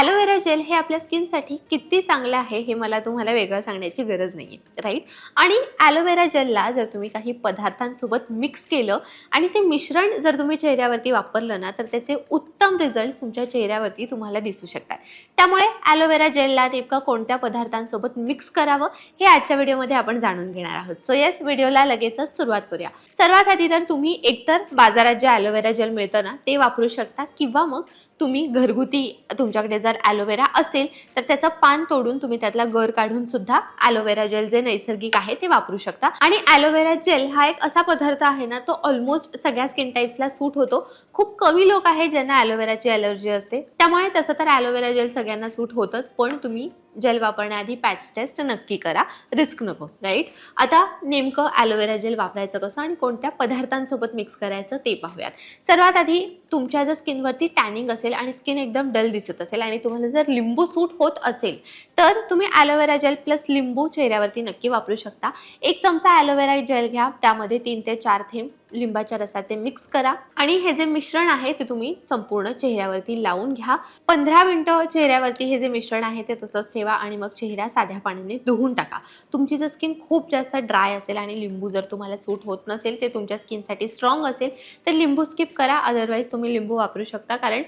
Aloe vera gel हे आपल्या स्किनसाठी किती चांगलं आहे हे मला तुम्हाला वेगळं सांगण्याची गरज नाही आहे राईट आणि ॲलोवेरा जेलला जर तुम्ही काही पदार्थांसोबत मिक्स केलं आणि ते मिश्रण जर तुम्ही चेहऱ्यावरती वापरलं ना तर त्याचे उत्तम रिझल्ट तुमच्या चेहऱ्यावरती तुम्हाला दिसू शकतात. त्यामुळे ॲलोवेरा जेलला नेमकं कोणत्या पदार्थांसोबत मिक्स करावं हे आजच्या व्हिडिओमध्ये आपण जाणून घेणार आहोत. सो येस व्हिडिओला लगेचच सुरुवात करूया. सर्वात आधी तर तुम्ही एकतर बाजारात जे ॲलोवेरा जेल मिळतं ना ते वापरू शकता किंवा मग तुम्ही घरगुती तुमच्याकडे जर ॲलोवेरा असेल तर त्याचं पान तोडून तुम्ही त्यातला गर काढून सुद्धा ॲलोवेरा जेल जे नैसर्गिक आहे ते वापरू शकता. आणि ॲलोवेरा जेल हा एक असा पदार्थ आहे ना तो ऑलमोस्ट सगळ्या स्किन टाईप्सला सूट होतो. खूप कमी लोक आहेत ज्यांना ॲलोवेराची ॲलर्जी असते. त्यामुळे तसं तर ॲलोवेरा जेल सगळ्यांना सूट होतच पण तुम्ही जेल वापरण्याआधी पॅच टेस्ट नक्की करा. रिस्क नको राईट आता नेमकं ॲलोवेरा जेल वापरायचं कसं आणि कोणत्या पदार्थांसोबत मिक्स करायचं ते पाहूयात. सर्वात आधी तुमच्या जर स्किनवरती टॅनिंग असेल आणि स्किन एकदम डल दिसत असेल आणि तुम्हाला जर जर लिंबू सूट होत असेल तर तुम्ही ॲलोवेरा जेल प्लस लिंबू चेहऱ्यावरती नक्की वापरू शकता. एक चमचा ॲलोवेरा जेल घ्या त्यामध्ये तीन ते चार थेंब लिंबाच्या रसाचे मिक्स करा. आणि हे जे मिश्रण आहे ते तुम्ही संपूर्ण चेहऱ्यावरती लावून घ्या. पंधरा मिनटं चेहऱ्यावरती हे जे मिश्रण आहे ते तसंच ठेवा आणि मग चेहरा साध्या पाण्याने धुवून टाका. तुमची जर स्किन खूप जास्त ड्राय असेल आणि लिंबू जर तुम्हाला सूट होत नसेल ते तुमच्या स्किनसाठी स्ट्रॉंग असेल तर लिंबू स्किप करा. अदरवाईज तुम्ही लिंबू वापरू शकता. कारण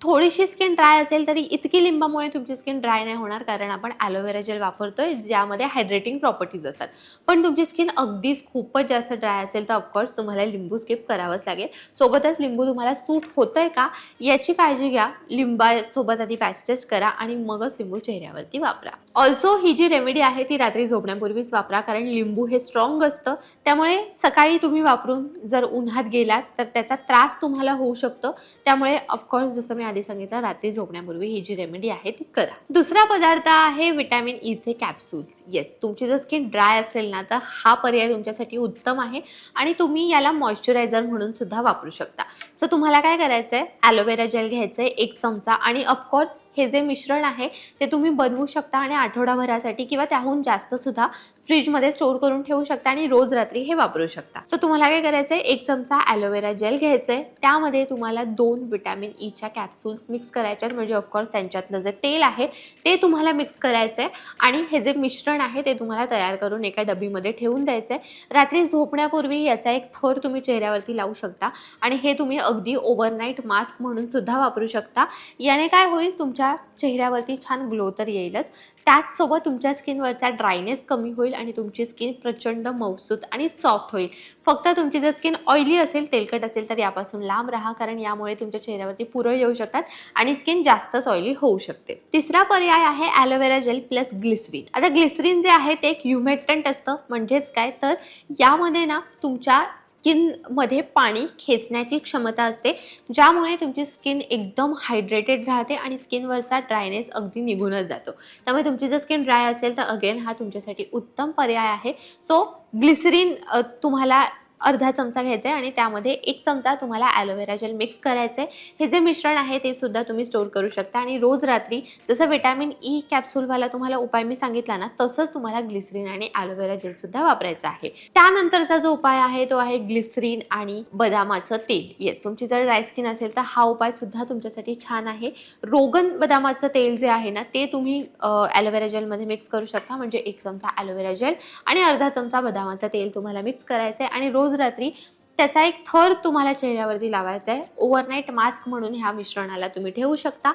थोडीशी स्किन ड्राय असेल तरी इतकी लिंबामुळे तुमची स्किन ड्राय नाही होणार. कारण आपण ॲलोवेरा जेल वापरतोय ज्यामध्ये हायड्रेटिंग प्रॉपर्टीज असतात. पण तुमची स्किन अगदीच खूपच जास्त ड्राय असेल तर ऑफकोर्स तुम्हाला लिंबू स्किप करावंच लागेल. सोबतच लिंबू तुम्हाला सूट आहे का? याची काळजी घ्या. लिंबासोबत आधी पॅच टेस्ट करा आणि मगच लिंबू चेहऱ्यावरती वापरा. ऑल्सो ही जी रेमेडी आहे ती रात्री झोपण्यापूर्वीच वापरा कारण लिंबू हे स्ट्रॉंग असतं. त्यामुळे सकाळी तुम्ही वापरून जर उन्हात गेलात तर त्याचा त्रास तुम्हाला होऊ शकतो. त्यामुळे ऑफकोर्स जसं मी आधी सांगितलं रात्री झोपण्यापूर्वी ही जी रेमेडी आहे ती करा. दुसरा पदार्थ आहे विटॅमिन ईचे कॅप्सूल्स येस तुमची जर स्किन ड्राय असेल ना तर हा पर्याय तुमच्यासाठी उत्तम आहे. आणि तुम्ही याला मॉइश्चरायझर म्हणून सुद्धा वापरू शकता. सो तुम्हाला काय करायचं आहे ॲलोवेरा जेल घ्यायचं आहे एक चमचा. आणि ऑफकोर्स हे जे मिश्रण आहे ते तुम्ही बनवू शकता आणि आठवडाभरासाठी किंवा त्याहून जास्त सुद्धा फ्रीजमध्ये स्टोअर करून ठेवू शकता आणि रोज रात्री हे वापरू शकता. सो तुम्हाला काय करायचं आहे एक चमचा ॲलोवेरा जेल घ्यायचं आहे त्यामध्ये तुम्हाला दोन विटॅमिन ईच्या कॅप्सूल्स मिक्स करायच्यात. म्हणजे ऑफकोर्स त्यांच्यातलं जे तेल आहे ते तुम्हाला मिक्स करायचं आहे आणि हे जे मिश्रण आहे ते तुम्हाला तयार करून एका डबीमध्ये ठेवून द्यायचं आहे रात्री झोपण्यापूर्वी याचा एक थर तुम्ही चेहऱ्यावरती लावू शकता. आणि हे तुम्ही अगदी ओव्हरनाईट मास्क म्हणून सुद्धा वापरू शकता. याने काय होईल? तुमच्या चेहऱ्यावरती छान ग्लो तर येईलच. त्याचसोबत तुमच्या स्किनवरचा ड्रायनेस कमी होईल आणि तुमची स्किन प्रचंड मौसूत आणि सॉफ्ट होईल. फक्त तुमची जर स्किन ऑइली असेल तेलकट असेल तर यापासून लांब राहा कारण यामुळे तुमच्या चेहऱ्यावरती पुरळ येऊ शकतात आणि स्किन जास्तच ऑइली होऊ शकते. तिसरा पर्याय आहे aloe vera gel plus glycerin. आता ग्लिसरीन जे आहे ते एक ह्युमेक्टंट असतं. म्हणजेच काय? तर यामध्ये ना तुमच्या स्किनमध्ये पाणी खेचण्याची क्षमता असते ज्यामुळे तुमची स्किन एकदम हायड्रेटेड राहते आणि स्किनवरचा ड्रायनेस अगदी निघूनच जातो. त्यामुळे तुमची जर स्किन ड्राय असेल तर अगेन हा तुमच्यासाठी उत्तम पर्याय आहे. सो ग्लिसरीन तुम्हाला अर्धा चमचा घ्यायचा आहे आणि त्यामध्ये एक चमचा तुम्हाला ॲलोवेरा जेल मिक्स करायचं आहे हे जे मिश्रण आहे ते सुद्धा तुम्ही स्टोअर करू शकता. आणि रोज रात्री जसं विटॅमिन ई कॅप्सूलवाला तुम्हाला उपाय मी सांगितला ना तसंच तुम्हाला ग्लिसरीन आणि ॲलोवेरा जेलसुद्धा वापरायचं आहे. त्यानंतरचा जो उपाय आहे तो आहे ग्लिसरीन आणि बदामाचं तेल. येस तुमची जर ड्राय स्किन असेल तर हा उपाय सुद्धा तुमच्यासाठी छान आहे. रोगन बदामाचं तेल जे आहे ना ते तुम्ही ॲलोवेरा जेलमध्ये मिक्स करू शकता. म्हणजे एक चमचा ॲलोवेरा जेल आणि अर्धा चमचा बदामाचं तेल तुम्हाला मिक्स करायचं आहे आणि रोज रोज रात्री त्याचा एक थर तुम्हाला चेहऱ्यावरती लावायचा आहे. ओव्हरनाईट मास्क म्हणून ह्या मिश्रणाला तुम्ही ठेवू शकता.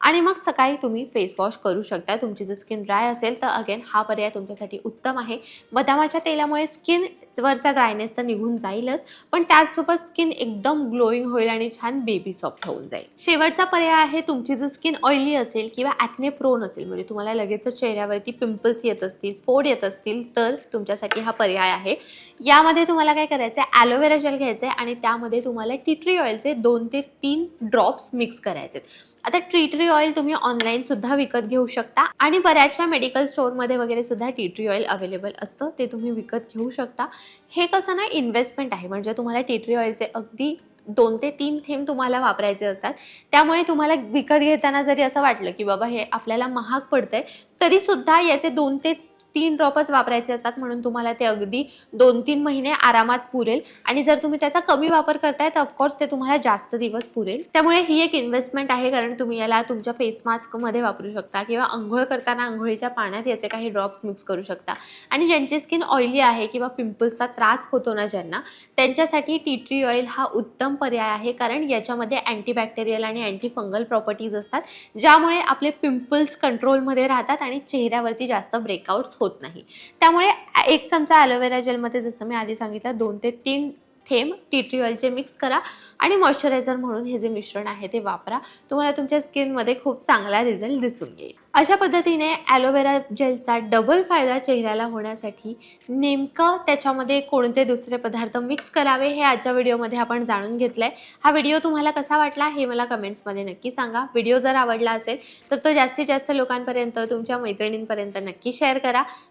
आणि मग सकाळी तुम्ही फेस वॉश करू शकता. तुमची जर स्किन ड्राय असेल तर अगेन हा पर्याय तुमच्यासाठी उत्तम आहे. बदामाच्या तेलामुळे स्किन वरचा ड्रायनेस तर निघून जाईलच पण त्याचसोबत स्किन एकदम ग्लोईंग होईल आणि छान बेबी सॉफ्ट होऊन जाईल. शेवटचा पर्याय आहे तुमची जर स्किन ऑइली असेल किंवा ॲक्ने प्रोन असेल म्हणजे तुम्हाला लगेच चेहऱ्यावरती पिंपल्स येत असतील फोड येत असतील तर तुमच्यासाठी हा पर्याय आहे. यामध्ये तुम्हाला काय करायचं आहे ॲलोवेरा जेल घ्यायचं आहे आणि त्यामध्ये तुम्हाला टिट्री ऑइलचे दोन ते तीन ड्रॉप्स मिक्स करायचे आहेत आता टी ट्री ऑइल तुम्ही ऑनलाईन सुद्धा विकत घेऊ शकता. आणि बऱ्याचशा मेडिकल स्टोअरमध्ये वगैरे सुद्धा टी ट्री ऑइल अवेलेबल असतं. ते तुम्ही विकत घेऊ शकता. हे कसं ना इन्व्हेस्टमेंट आहे. म्हणजे तुम्हाला टी ट्री ऑइलचे अगदी दोन ते तीन थेंब तुम्हाला वापरायचे असतात. त्यामुळे तुम्हाला विकत घेताना जरी असं वाटलं की बाबा हे आपल्याला महाग पडतंय तरीसुद्धा याचे दोन ते तीन ड्रॉपच वापरायचे असतात म्हणून तुम्हाला ते अगदी दोन तीन महिने आरामात पुरेल. आणि जर तुम्ही त्याचा कमी वापर करताय तर ऑफकोर्स ते तुम्हाला जास्त दिवस पुरेल. त्यामुळे ही एक इन्व्हेस्टमेंट आहे कारण तुम्ही याला तुमच्या फेस मास्कमध्ये वापरू शकता किंवा आंघोळ करताना आंघोळीच्या पाण्यात याचे काही ड्रॉप्स मिक्स करू शकता. आणि ज्यांची स्किन ऑइली आहे किंवा पिंपल्सचा त्रास होतो ना ज्यांना त्यांच्यासाठी टी ट्री ऑइल हा उत्तम पर्याय आहे कारण याच्यामध्ये अँटीबॅक्टेरियल आणि अँटी फंगल प्रॉपर्टीज असतात ज्यामुळे आपले पिंपल्स कंट्रोलमध्ये राहतात आणि चेहऱ्यावरती जास्त ब्रेकआउट्स होत नाही. त्यामुळे एक चमचा ॲलोवेरा जेलमध्ये जसं मी आधी सांगितलं दोन ते तीन थेंब टी ट्री ऑइलचे मिक्स करा आणि मॉइश्चरायझर म्हणून हे जे मिश्रण आहे ते वापरा. तुम्हाला तुमच्या स्किनमध्ये खूप चांगला रिझल्ट दिसून येईल. अशा पद्धतीने ॲलोवेरा जेलचा डबल फायदा चेहऱ्याला होण्यासाठी नेमकं त्याच्यामध्ये कोणते दुसरे पदार्थ मिक्स करावे हे आजच्या व्हिडिओमध्ये आपण जाणून घेतलं आहे हा व्हिडिओ तुम्हाला कसा वाटला हे मला कमेंट्समध्ये नक्की सांगा. व्हिडिओ जर आवडला असेल तर तो जास्तीत जास्त लोकांपर्यंत तुमच्या मैत्रिणींपर्यंत नक्की शेअर करा.